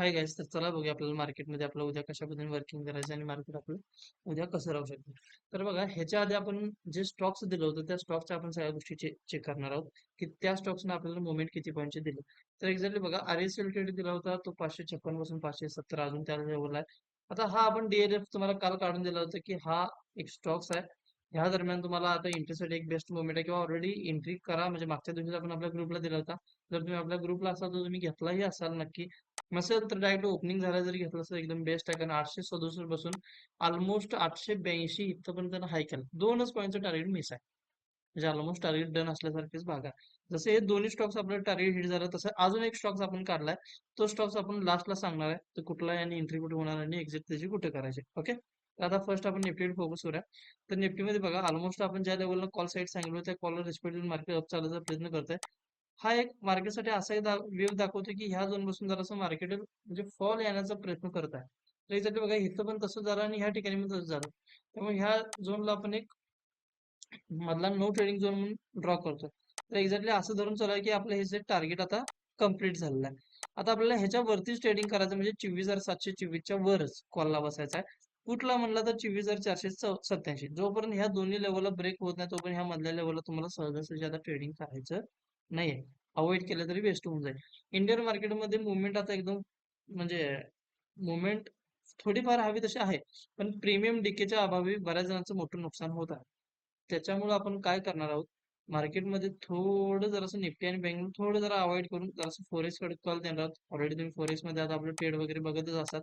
Hi guys तर चला बघूया आपल्याला मार्केटमध्ये आपलं उद्या कशा पद्धतीने वर्किंग करायचं आणि मार्केट आपलं उद्या कसं राहू शकतं. तर बघा ह्याच्या आधी आपण जे स्टॉक्स दिलं होतं त्या स्टॉक्सच्या आपण सगळ्या गोष्टी चेक करणार आहोत की त्या स्टॉक्सने आपल्याला मुवमेंट किती पॉईंटचे दिले. तर एक्झॅक्टली बघा आर एस एल दिला होता तो पाचशे छप्पनपासून पाचशे सत्तर अजून त्या लेवलला आहे. आता हा आपण डीएलएफ तुम्हाला काल काढून दिला होता की हा एक स्टॉक्स आहे. ह्या दरम्यान तुम्हाला आता एंट्रीसाठी एक बेस्ट मुवमेंट आहे किंवा ऑलरेडी एंट्री करा. म्हणजे मागच्या दिवशी आपण आपल्या ग्रुपला दिला होता. जर तुम्ही आपल्या ग्रुपला असाल तर तुम्ही घेतलाही असाल नक्की. नसेल तर डायरेक्ट ओपनिंग झाला जरी घेतलं तर एकदम बेस्ट आहे. कारण आठशे सदुसष्ट बसून ऑलमोस्ट आठशे ब्याऐंशी इथपर्यंत त्यांना हाय केला. दोनच पॉईंटचं टार्गेट मिस आहे. म्हणजे ऑलमोस्ट टार्गेट डन असल्यासारखेच भाग आहे. जसे हे दोन्ही स्टॉक्स आपलं टार्गेट हिट झालं तसं अजून एक स्टॉक्स आपण काढलाय. तो स्टॉक्स आपण लास्टला सांगणार आहे. तर कुठला आणि एंट्री कुठे होणार आणि एक्झिट त्याची कुठे करायची. ओके आता फर्स्ट आपण निफ्टीवर फोकस करूया. तर निफ्टीमध्ये बघा ऑलमोस्ट आपण ज्या लेवलला कॉल साईड सांगितलं त्या कॉलर रिस्पेक्ट मार्केट अप चालायचा प्रयत्न करतोय. हा एक मार्केटसाठी असा एक वेव दाखवतो की ह्या झोन बसून जरासं मार्केट म्हणजे फॉल येण्याचा प्रयत्न करत आहे. तर बघा इथं पण तसं झालं आणि ह्या ठिकाणी पण तसं झालं. त्यामुळे ह्या झोनला आपण एक मधला नो ट्रेडिंग झोन म्हणून ड्रॉ करतो तर एक्झॅक्टली असं धरून चालू आहे की आपलं हे जे टार्गेट आता कंप्लीट झालेलं आहे. आता आपल्याला ह्याच्या वरतीच ट्रेडिंग करायचं म्हणजे चोवीस हजार सातशे चोवीसच्या वरच कॉलला बसायचा आहे. कुठला म्हणला तर चोवीस हजार चारशे सत्याऐंशी. जोपर्यंत ह्या दोन्ही लेवलला ब्रेक होत नाही तोपर्यंत ह्या मधल्या लेवलला तुम्हाला सहजासहजी आता ट्रेडिंग करायचं नाही अवॉइड केलं तरी बेस्ट होऊन जाईल. इंडियन मार्केटमध्ये मुवमेंट आता एकदम म्हणजे मुवमेंट थोडीफार हवी तशी आहे. पण प्रीमियम डिकेच्या अभावी बऱ्याच जणांचं मोठं नुकसान होत आहे. त्याच्यामुळे आपण काय करणार आहोत? मार्केटमध्ये थोडं जरासं निफ्टी आणि बँक थोडं जरा अवॉइड करून जरासं फोरेक्सकडे कॉल देणार आहोत. ऑलरेडी तुम्ही फोरेक्समध्ये आता आपलं ट्रेड वगैरे बघतच असतात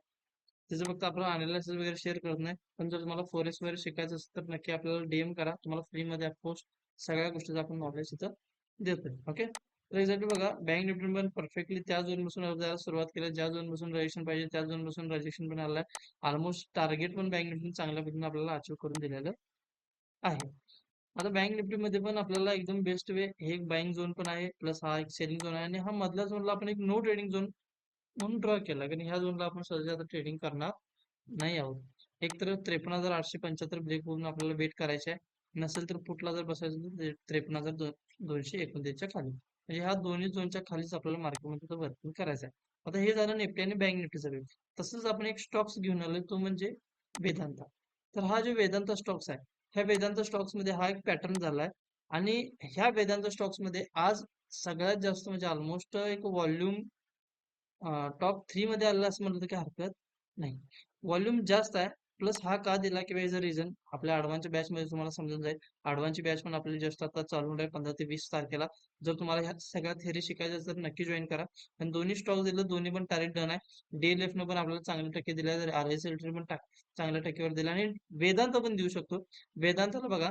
त्याचं फक्त आपण अनालिसिस वगैरे शेअर करत नाही. पण जर तुम्हाला फोरेक्स वगैरे शिकायचं असेल तर नक्की आपल्याला डीएम करा. तुम्हाला फ्रीमध्ये पोस्ट सगळ्या गोष्टीचं आपण नॉलेज इथं देतोय. ओके तर बघा बँक निफ्टी पण परफेक्टली त्या झोन बसून सुरुवात केली. ज्या झोन बसून रजिस्ट्रेशन पाहिजे त्या झोन बसून रजिस्ट्रेशन पण आलं ऑलमोस्ट टार्गेट पण बँक निफ्टी चांगल्या पद्धतीने आपल्याला अचीव करून दिलेलं आहे. आता बँक निफ्टीमध्ये पण आपल्याला एकदम बेस्ट वे हे एक बँक झोन पण आहे प्लस हा एक सेलिंग झोन आहे. आणि हा मधल्या झोनला आपण एक नो ट्रेडिंग झोन म्हणून ड्रॉ केला. कारण ह्या झोनला आपण सहज आता ट्रेडिंग करणार नाही आहोत. एक तर त्रेपन्न हजार आठशे पंच्याहत्तर ब्रेक होऊन आपल्याला वेट करायचे आहे नसेल तर फुटला जर बसायचं तर त्रेपन्न हजार दोनशे एकोणतीसच्या खाली. म्हणजे ह्या दोन्ही झोनच्या खालीच आपल्याला मार्केटमध्ये वर्किंग करायचं आहे. आता हे झालं निफ्टी आणि बँक निफ्टीचा वेळ तसंच आपण एक स्टॉक्स घेऊन आलो तो म्हणजे वेदांता. तर हा जो वेदांता स्टॉक्स आहे ह्या वेदांत स्टॉक्समध्ये हा एक पॅटर्न झालाय. आणि ह्या वेदांत स्टॉक्समध्ये आज सगळ्यात जास्त म्हणजे ऑलमोस्ट एक व्हॉल्यूम टॉप थ्री मध्ये आलेला असं म्हणलं की हरकत नाही. व्हॉल्यूम जास्त आहे प्लस हा का दिला किंवा इज अ रिझन आपल्या अडवान्सच्या बॅच मध्ये तुम्हाला समजून जाईल. अडवान्सची बॅच पण आपली जस्ट आता चालू आहे पंधरा ते वीस तारखेला. जर तुम्हाला ह्या सगळ्या थेरी शिकायच्या तर नक्की जॉईन करा. आणि दोन्ही स्टॉक दिलं दोन्ही पण टार्गेट डन आहे. डे लेफ्ट पण आपल्याला चांगले टक्के दिले तर आर एस एल पण चांगल्या टक्केवर दिला. आणि वेदांत पण देऊ शकतो. वेदांताला बघा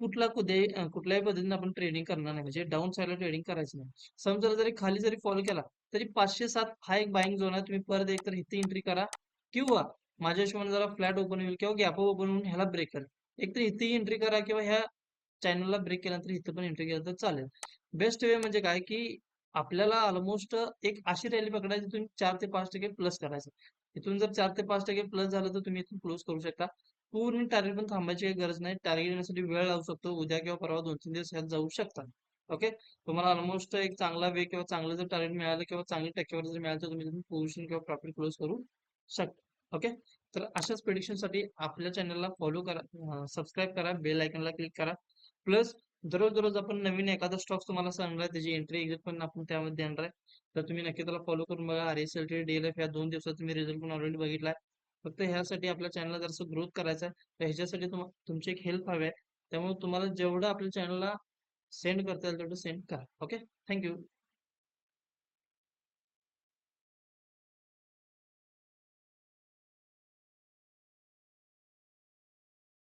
कुठला कुठे कुठल्याही पद्धतीने आपण ट्रेडिंग करणार नाही. म्हणजे डाऊन साईडला ट्रेडिंग करायचं नाही. समजा जरी खाली जरी फॉलो केला तरी पाचशे सात हा एक बाईंग झोन आहे. तुम्ही परत एक तर इथे एंट्री करा किंवा माझ्या हिशोबाने जरा फ्लॅट ओपन होईल किंवा गॅप ओपन होऊन ह्याला ब्रेक करा. एक तर इथेही एंट्री करा किंवा ह्या चॅनलला ब्रेक केल्यानंतर इथं पण एंट्री केलं तर चालेल. बेस्ट वे म्हणजे काय की आपल्याला ऑलमोस्ट एक अशी रॅली पकडायची तुम्ही चार ते पाच टक्के प्लस करायचं. इथून जर चार ते पाच टक्के प्लस झालं तर तुम्ही इथून क्लोज करू शकता. पूर्ण टार्गेट पण थांबायची काही गरज नाही. टार्गेट येण्यासाठी वेळ लावू शकतो. उद्या किंवा परवा दोन तीन दिवस ह्यात जाऊ शकता. ओके तुम्हाला ऑलमोस्ट एक चांगला वे किंवा चांगलं जर टार्गेट मिळालं किंवा चांगली टक्केवर जर मिळालं तर तुम्ही तुम्ही पोझिशन किंवा प्रॉफिट क्लोज करू शकता. ओके? तर अशाच साठी आपल्या चॅनलला फॉलो करा सबस्क्राईब करा बेल आयकनला क्लिक करा. प्लस दररोज दररोज आपण नवीन एखादा स्टॉक तुम्हाला सांगणार त्याची एंट्री एक्झिट पण आपण त्यामध्ये देणार आहे. तर तुम्ही नक्की त्याला फॉलो करून बघा. R S L T D L F या दोन दिवसात तुम्ही रिझल्ट पण ऑलरेडी बघितलाय फक्त ह्यासाठी आपल्या चॅनलला जरासं ग्रोथ करायचं आहे. तर ह्याच्यासाठी तुमची एक हेल्प हवी आहे. त्यामुळे तुम्हाला जेवढं आपल्या चॅनलला सेंड करता येईल तेवढं सेंड करा. ओके? थँक्यू